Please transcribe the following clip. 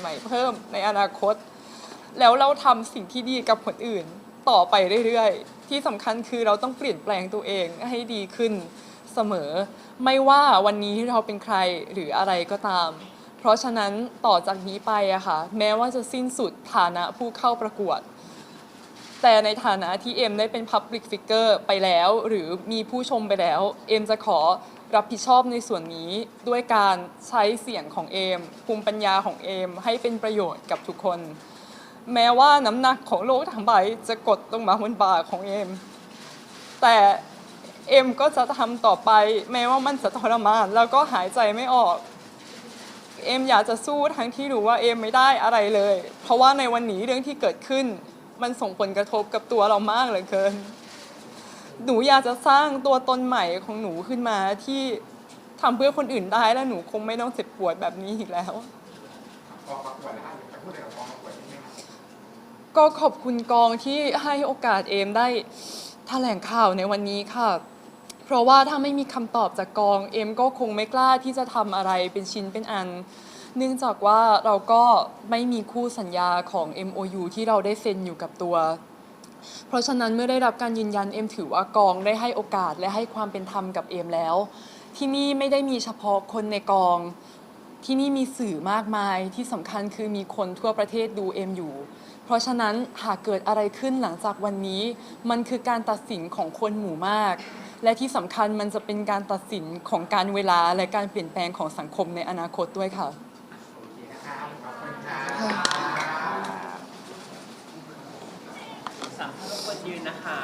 ใหม่ๆเพิ่มในอนาคต แล้วเราทำสิ่งที่ดีกับคนอื่นต่อไปเรื่อยๆ ที่สำคัญคือเราต้องเปลี่ยนแปลงตัวเองให้ดีขึ้นเสมอ ไม่ว่าวันนี้เราเป็นใครหรืออะไรก็ตาม เพราะฉะนั้นต่อจากนี้ไปอะค่ะแม้ว่าจะสิ้นสุดฐานะผู้เข้าประกวดแต่ในฐานะที่เอ็มได้เป็น Public Figure ไปแล้ว หรือมีผู้ชมไปแล้ว เอ็มจะขอ รับผิดชอบในส่วนนี้ด้วยการใช้เสียงของเอม ภูมิปัญญาของเอม ให้เป็นประโยชน์กับทุกคน แม้ว่าน้ำหนักของโลกทั้งใบจะกดลงมาบนบ่าของเอม แต่เอ็มก็จะทำต่อไป แม้ว่ามันจะทรมานแล้วก็หายใจไม่ออก เอ็มอยากจะสู้ทั้งที่รู้ว่าเอ็มไม่ได้อะไรเลย เพราะว่าในวันนี้เรื่องที่เกิดขึ้น มันส่งผลกระทบกับตัวเรามากเหลือเกิน หนูอยากจะสร้างตัวตนใหม่ของหนูขึ้นมาที่ทำเพื่อคนอื่นได้และหนูคงไม่ต้องเจ็บปวดแบบนี้อีกแล้ว กองประกวดนะครับจะพูดถึงกองประกวดนิดนึงครับก็ขอบคุณกองที่ให้โอกาสเอมได้แถลงข่าวในวันนี้ค่ะ เพราะว่าถ้าไม่มีคำตอบจากกองเอมก็คงไม่กล้าที่จะทำอะไรเป็นชิ้นเป็นอัน เนื่องจากว่าเราก็ไม่มีคู่สัญญาของ MOU ที่เราได้เซ็นอยู่กับตัว เพราะฉะนั้นเมื่อได้รับการยืนยันเอ็มถือว่ากองได้ให้โอกาสและให้ความเป็นธรรมกับเอ็มแล้ว ที่นี่ไม่ได้มีเฉพาะคนในกอง ที่นี่มีสื่อมากมายที่สำคัญคือมีคนทั่วประเทศดูเอ็มอยู่ เพราะฉะนั้นหากเกิดอะไรขึ้นหลังจากวันนี้ มันคือการตัดสินของคนหมู่มาก และที่สำคัญมันจะเป็นการตัดสินของการเวลาและการเปลี่ยนแปลงของสังคมในอนาคตด้วยค่ะ สามท่านรบกวนยืนนะคะ